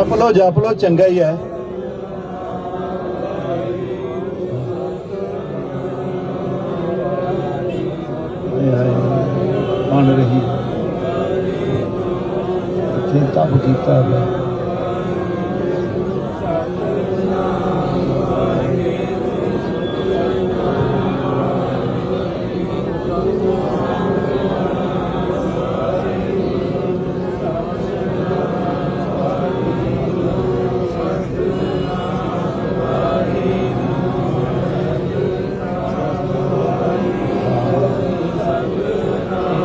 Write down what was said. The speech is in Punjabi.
ਜਪ ਲੋ ਜਪ ਲੋ ਚੰਗਾ ਹੀ ਹੈ। ਹਾਏ ਰਹੀ। ਤੇ ਤਪ ਕੀਤਾ ਹੈ